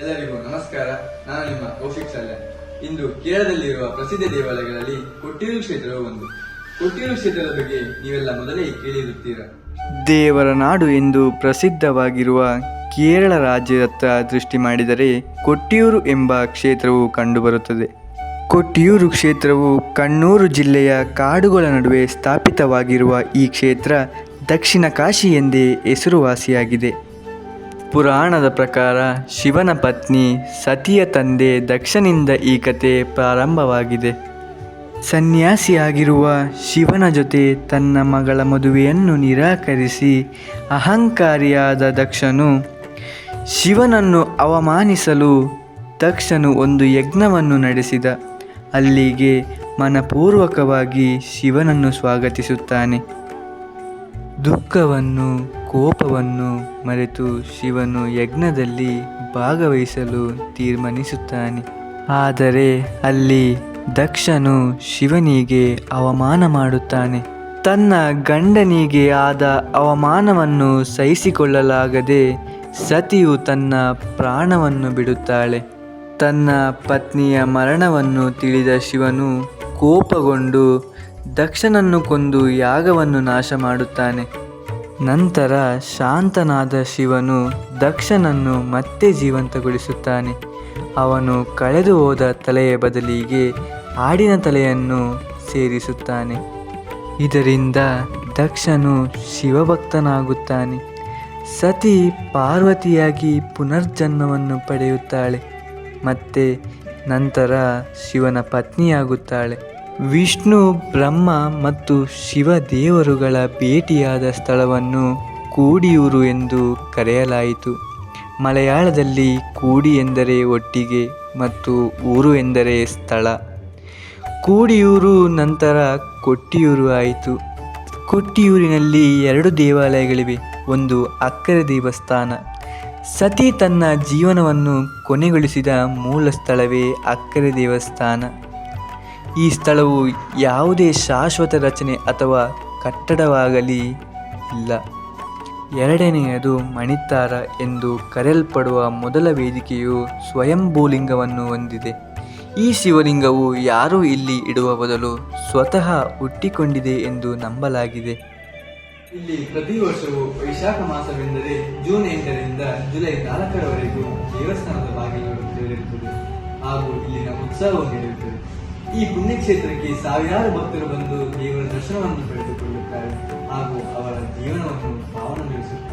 ಎಲ್ಲರಿಗೂ ನಮಸ್ಕಾರ. ನಾನು ನಿಮ್ಮ ಕೌಶಿಕ್ ಸಲ್ಯ ಇಂದು ಕೇರಳದಲ್ಲಿರುವ ಪ್ರಸಿದ್ಧ ದೇವಾಲಯಗಳಲ್ಲಿ ಕೊಟ್ಟಿರು ಕ್ಷೇತ್ರವು ಒಂದು. ಕೊಟ್ಟಿರು ಕ್ಷೇತ್ರದ ಬಗ್ಗೆ ನೀವೆಲ್ಲ ಮೊದಲೇ ಕೇಳಿರುತ್ತೀರಾ? ದೇವರ ನಾಡು ಎಂದು ಪ್ರಸಿದ್ಧವಾಗಿರುವ ಕೇರಳ ರಾಜ್ಯದತ್ತ ದೃಷ್ಟಿ ಮಾಡಿದರೆ ಕೊಟ್ಟಿಯೂರು ಎಂಬ ಕ್ಷೇತ್ರವು ಕಂಡುಬರುತ್ತದೆ. ಕೊಟ್ಟಿಯೂರು ಕ್ಷೇತ್ರವು ಕಣ್ಣೂರು ಜಿಲ್ಲೆಯ ಕಾಡುಗಳ ನಡುವೆ ಸ್ಥಾಪಿತವಾಗಿರುವ ಈ ಕ್ಷೇತ್ರ ದಕ್ಷಿಣ ಕಾಶಿ ಎಂದೇ ಹೆಸರುವಾಸಿಯಾಗಿದೆ. ಪುರಾಣದ ಪ್ರಕಾರ ಶಿವನ ಪತ್ನಿ ಸತಿಯ ತಂದೆ ದಕ್ಷನಿಂದ ಈ ಕತೆ ಪ್ರಾರಂಭವಾಗಿದೆ. ಸನ್ಯಾಸಿಯಾಗಿರುವ ಶಿವನ ಜೊತೆ ತನ್ನ ಮಗಳ ಮದುವೆಯನ್ನು ನಿರಾಕರಿಸಿ ಅಹಂಕಾರಿಯಾದ ದಕ್ಷನು ಶಿವನನ್ನು ಅವಮಾನಿಸಲು ದಕ್ಷನು ಒಂದು ಯಜ್ಞವನ್ನು ನಡೆಸಿದ. ಅಲ್ಲಿಗೆ ಮನಪೂರ್ವಕವಾಗಿ ಶಿವನನ್ನು ಸ್ವಾಗತಿಸುತ್ತಾನೆ. ದುಃಖವನ್ನು ಕೋಪವನ್ನು ಮರೆತು ಶಿವನು ಯಜ್ಞದಲ್ಲಿ ಭಾಗವಹಿಸಲು ತೀರ್ಮಾನಿಸುತ್ತಾನೆ. ಆದರೆ ಅಲ್ಲಿ ದಕ್ಷನು ಶಿವನಿಗೆ ಅವಮಾನ ಮಾಡುತ್ತಾನೆ. ತನ್ನ ಗಂಡನಿಗೆ ಆದ ಅವಮಾನವನ್ನು ಸಹಿಸಿಕೊಳ್ಳಲಾಗದೆ ಸತಿಯು ತನ್ನ ಪ್ರಾಣವನ್ನು ಬಿಡುತ್ತಾಳೆ. ತನ್ನ ಪತ್ನಿಯ ಮರಣವನ್ನು ತಿಳಿದ ಶಿವನು ಕೋಪಗೊಂಡು ದಕ್ಷನನ್ನು ಕೊಂದು ಯಾಗವನ್ನು ನಾಶ ಮಾಡುತ್ತಾನೆ ನಂತರ ಶಾಂತನಾದ ಶಿವನು ದಕ್ಷನನ್ನು ಮತ್ತೆ ಜೀವಂತಗೊಳಿಸುತ್ತಾನೆ. ಅವನು ಕಳೆದು ಹೋದ ತಲೆಯ ಬದಲಿಗೆ ಆಡಿನ ತಲೆಯನ್ನು ಸೇರಿಸುತ್ತಾನೆ. ಇದರಿಂದ ದಕ್ಷನು ಶಿವಭಕ್ತನಾಗುತ್ತಾನೆ. ಸತಿ ಪಾರ್ವತಿಯಾಗಿ ಪುನರ್ಜನ್ಮವನ್ನು ಪಡೆಯುತ್ತಾಳೆ. ಮತ್ತೆ ನಂತರ ಶಿವನ ಪತ್ನಿಯಾಗುತ್ತಾಳೆ. ವಿಷ್ಣು, ಬ್ರಹ್ಮ ಮತ್ತು ಶಿವ ದೇವರುಗಳ ಭೇಟಿಯಾದ ಸ್ಥಳವನ್ನು ಕೂಡಿಯೂರು ಎಂದು ಕರೆಯಲಾಯಿತು. ಮಲಯಾಳದಲ್ಲಿ ಕೂಡಿ ಎಂದರೆ ಒಟ್ಟಿಗೆ ಮತ್ತು ಊರು ಎಂದರೆ ಸ್ಥಳ. ಕೂಡಿಯೂರು ನಂತರ ಕೊಟ್ಟಿಯೂರು ಆಯಿತು. ಕೊಟ್ಟಿಯೂರಿನಲ್ಲಿ ಎರಡು ದೇವಾಲಯಗಳಿವೆ, ಒಂದು ಅಕ್ಕರೆ ದೇವಸ್ಥಾನ. ಸತಿ ತನ್ನ ಜೀವನವನ್ನು ಕೊನೆಗೊಳಿಸಿದ ಮೂಲ ಸ್ಥಳವೇ ಅಕ್ಕರೆ ದೇವಸ್ಥಾನ. ಈ ಸ್ಥಳವು ಯಾವುದೇ ಶಾಶ್ವತ ರಚನೆ ಅಥವಾ ಕಟ್ಟಡವಾಗಲಿ ಇಲ್ಲ. ಎರಡನೆಯದು ಮಣಿತಾರ ಎಂದು ಕರೆಯಲ್ಪಡುವ ಮೊದಲ ವೇದಿಕೆಯು ಸ್ವಯಂಭೂಲಿಂಗವನ್ನು ಹೊಂದಿದೆ. ಈ ಶಿವಲಿಂಗವು ಯಾರೂ ಇಲ್ಲಿ ಇಡುವ ಬದಲು ಸ್ವತಃ ಹುಟ್ಟಿಕೊಂಡಿದೆ ಎಂದು ನಂಬಲಾಗಿದೆ. ಇಲ್ಲಿ ಪ್ರತಿ ವರ್ಷವೂ ವೈಶಾಖ ಮಾಸವೆಂದರೆ ಜೂನ್ ಎಂಟರಿಂದ ಜುಲೈ ನಾಲ್ಕರವರೆಗೂ ದೇವಸ್ಥಾನದ ಬಾಗಿಲು ಹಾಗೂ ಇಲ್ಲಿನ ಉತ್ಸವವು ನಡೆಯುತ್ತದೆ. ಈ ಪುಣ್ಯಕ್ಷೇತ್ರಕ್ಕೆ ಸಾವಿರಾರು ಭಕ್ತರು ಬಂದು ದೇವರ ದರ್ಶನವನ್ನು ಪಡೆದುಕೊಳ್ಳುತ್ತಾರೆ ಹಾಗೂ ಅವರ ಜೀವನವನ್ನು ಪಾವನಗೊಳಿಸುತ್ತಾರೆ